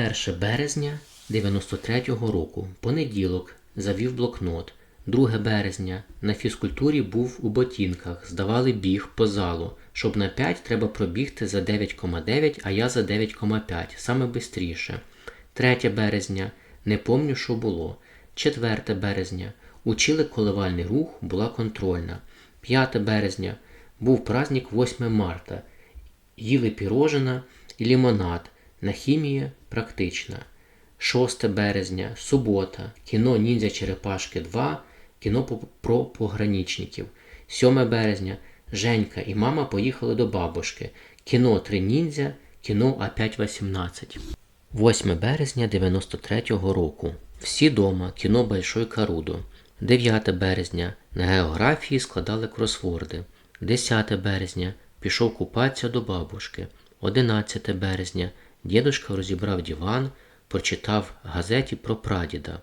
1 березня 93-го року, понеділок, завів блокнот. 2 березня на фізкультурі був у ботинках, здавали біг по залу. Щоб на 5 треба пробігти за 9,9, а я за 9,5, саме бистріше. 3 березня не помню, що було. 4 березня учили коливальний рух, була контрольна. 5 березня був праздник 8 марта. Їли пірожина і лімонад. На хімії практична. 6 березня, субота, кіно Ніндзя Черепашки 2, кіно про пограничників. 7 березня, Женька і мама поїхали до бабушки. Кіно Три ніндзя, кіно опять 18. 8 березня 93-го року. Всі дома, кіно Большой Карудо. 9 березня на географії складали кросворди. 10 березня пішов купатися до бабушки. 11 березня дідушка розібрав диван, прочитав газеті про прадіда.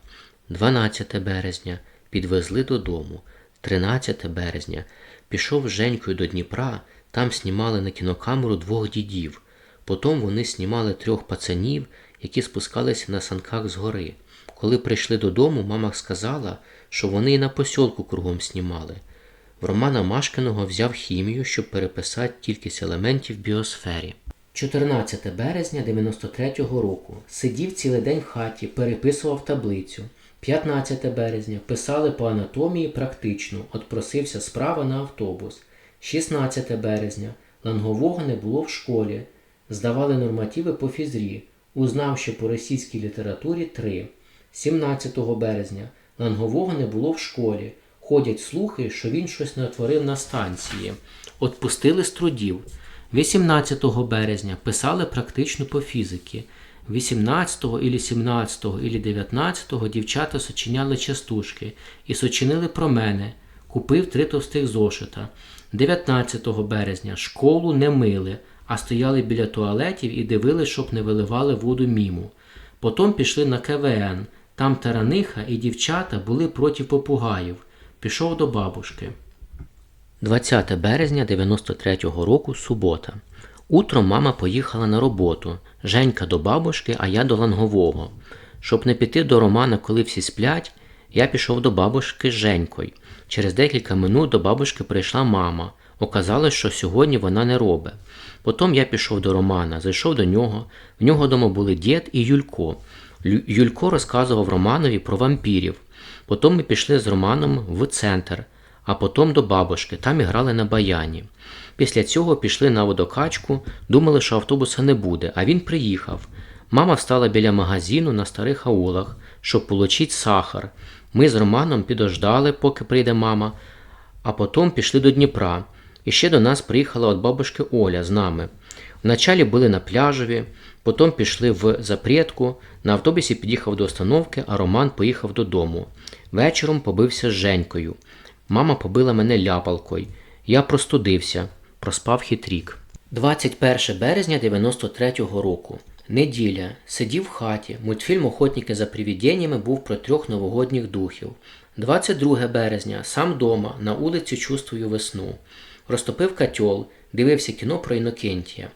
12 березня підвезли додому. 13 березня пішов з Женькою до Дніпра, там знімали на кінокамеру двох дідів. Потім вони знімали трьох пацанів, які спускалися на санках з гори. Коли прийшли додому, мама сказала, що вони і на посілку кругом знімали. В Романа Машкиного взяв хімію, щоб переписати кількість елементів в біосфері. 14 березня 93-го року. Сидів цілий день в хаті, переписував таблицю. 15 березня писали по анатомії практично, отпросився справа на автобус. 16 березня лангового не було в школі. Здавали нормативи по фізрі. Узнав, що по російській літературі 3. 17 березня лангового не було в школі. Ходять слухи, що він щось натворив на станції. Отпустили з трудів. 18 березня писали практично по фізики. 18 ілі 17 ілі 19 дівчата сочиняли частушки і сочинили про мене. Купив три товстих зошита. 19 березня школу не мили, а стояли біля туалетів і дивились, щоб не виливали воду міму. Потім пішли на КВН. Там тараниха і дівчата були проти попугаїв. Пішов до бабушки. 20 березня 93-го року, субота. Утром мама поїхала на роботу. Женька до бабушки, а я до лангового. Щоб не піти до Романа, коли всі сплять, я пішов до бабушки з Женькою. Через декілька минут до бабушки прийшла мама. Оказалось, що сьогодні вона не робить. Потім я пішов до Романа, зайшов до нього. В нього дома були дід і Юлько. Юлько розказував Романові про вампірів. Потім ми пішли з Романом в центр, а потім до бабушки, там і грали на баяні. Після цього пішли на водокачку, думали, що автобуса не буде, а він приїхав. Мама встала біля магазину на старих аулах, щоб получити сахар. Ми з Романом підождали, поки прийде мама, а потім пішли до Дніпра. І ще до нас приїхала от бабушки Оля з нами. Вначалі були на пляжові, потім пішли в запрятку, на автобусі під'їхав до остановки, а Роман поїхав додому. Вечором побився з Женькою. Мама побила мене ляпалкою. Я простудився, проспав хитрік. 21 березня 93-го року. Неділя. Сидів в хаті. Мультфільм Охотники за привіденнями був про трьох новогодніх духів. 22 березня. Сам дома, на вулиці чувствую весну. Розтопив котел, дивився кіно про Інокентія.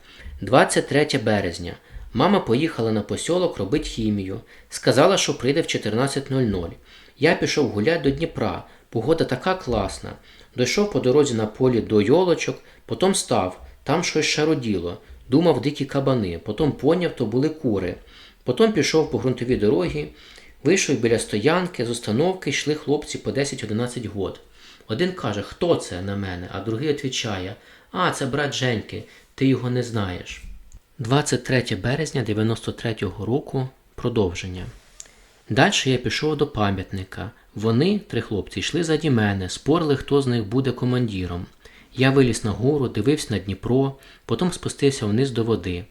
23 березня. Мама поїхала на посілок робити хімію. Сказала, що прийде в 14.00. Я пішов гуляти до Дніпра. Погода така класна. Дійшов по дорозі на полі до йолочок, потім став, там щось шароділо. Думав дикі кабани, потім поняв, то були кури. Потім пішов по ґрунтовій дорогі, вийшов біля стоянки, з установки йшли хлопці по 10-11 год. Один каже, хто це на мене, а другий відповідає, а, це брат Женьки, ти його не знаєш. 23 березня 93-го року продовження. Далі я пішов до пам'ятника. Вони, три хлопці, йшли заді мене, спорили, хто з них буде командиром. Я виліз на гору, дивився на Дніпро, потім спустився вниз до води.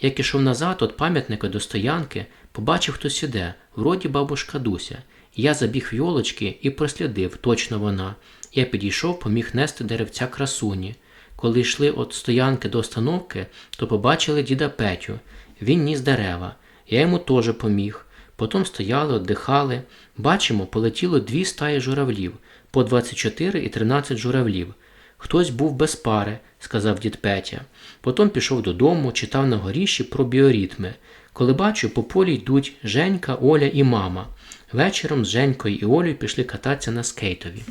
Як ішов назад від пам'ятника до стоянки, побачив, хтось іде, вроді бабушка Дуся. Я забіг в йолочки і прослідив, точно вона. Я підійшов, поміг нести деревця красуні. Коли йшли від стоянки до остановки, то побачили діда Петю. Він ніс дерева. Я йому теж поміг. Потім стояли, віддихали. Бачимо, полетіло дві стаї журавлів, по 24 і 13 журавлів. Хтось був без пари, сказав дід Петя. Потім пішов додому, читав на горіші про біоритми. коли бачу, по полі йдуть Женька, Оля і мама. Вечором з Женькою і Олею пішли кататися на скейтові.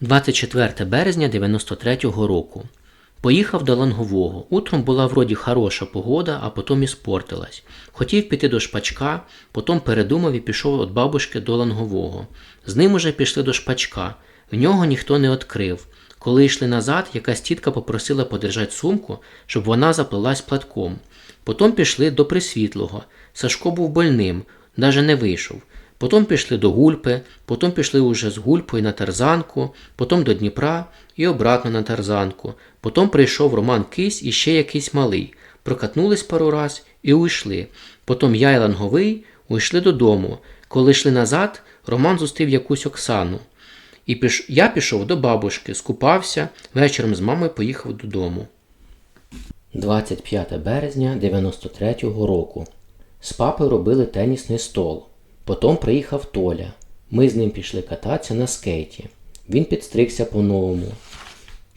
24 березня 93-го року. Поїхав до Лангового. Утром була вроді хороша погода, а потім і спортилась. Хотів піти до шпачка, потім передумав і пішов від бабушки до Лангового. З ним уже пішли до шпачка. В нього ніхто не відкрив. Коли йшли назад, якась тітка попросила подержати сумку, щоб вона заплелась платком. Потім пішли до Присвітлого. Сашко був больним, навіть не вийшов. Потім пішли до Гульпи, потім пішли уже з Гульпою на тарзанку, потім до Дніпра і обратно на тарзанку. Потім прийшов Роман Кись і ще якийсь малий. Прокатнулись пару раз і уйшли. Потім я і Ланговий уйшли додому. Коли йшли назад, Роман зустрів якусь Оксану. І піш... я пішов до бабушки, скупався, вечором з мамою поїхав додому. 25 березня 93-го року. З папою робили тенісний стол. Потім приїхав Толя. Ми з ним пішли кататися на скейті. Він підстригся по-новому.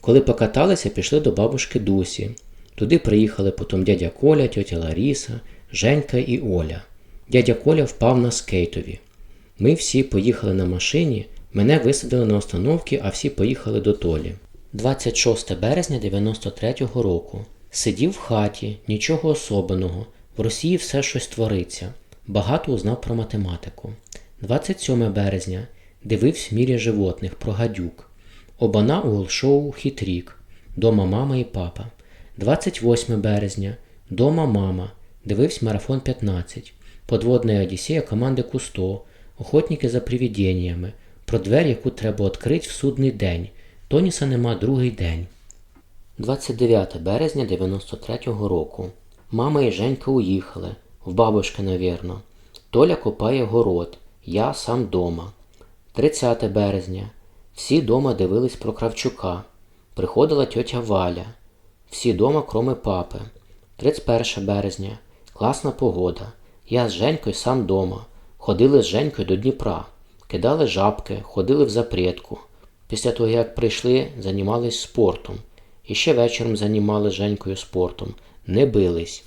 Коли покаталися, пішли до бабушки Дусі. Туди приїхали потім дядя Коля, тьотя Ларіса, Женька і Оля. Дядя Коля впав на скейтові. Ми всі поїхали на машині, мене висадили на остановці, а всі поїхали до Толі. 26 березня 93-го року. Сидів в хаті, нічого особеного. В Росії все щось твориться. Багато узнав про математику. 27 березня. Дивився в мірі животних про гадюк. Обана у голшоу Хитрік. Дома мама і папа. 28 березня. Дома мама. Дивився марафон 15. Подводна Одіссея команди Кусто. Охотники за привіденнями. Про двері, яку треба відкрити в судний день. Тоніса нема другий день. 29 березня 93-го року. Мама і Женька уїхали. В бабушки, навірно. Толя копає город. Я сам дома. 30 березня. Всі дома дивились про Кравчука. Приходила тьотя Валя. Всі дома, кроме папи. 31 березня. Класна погода. Я з Женькою сам дома. Ходили з Женькою до Дніпра. Кидали жабки, ходили в запрятку. Після того, як прийшли, займались спортом. І ще вечором займалися Женькою спортом. Не бились.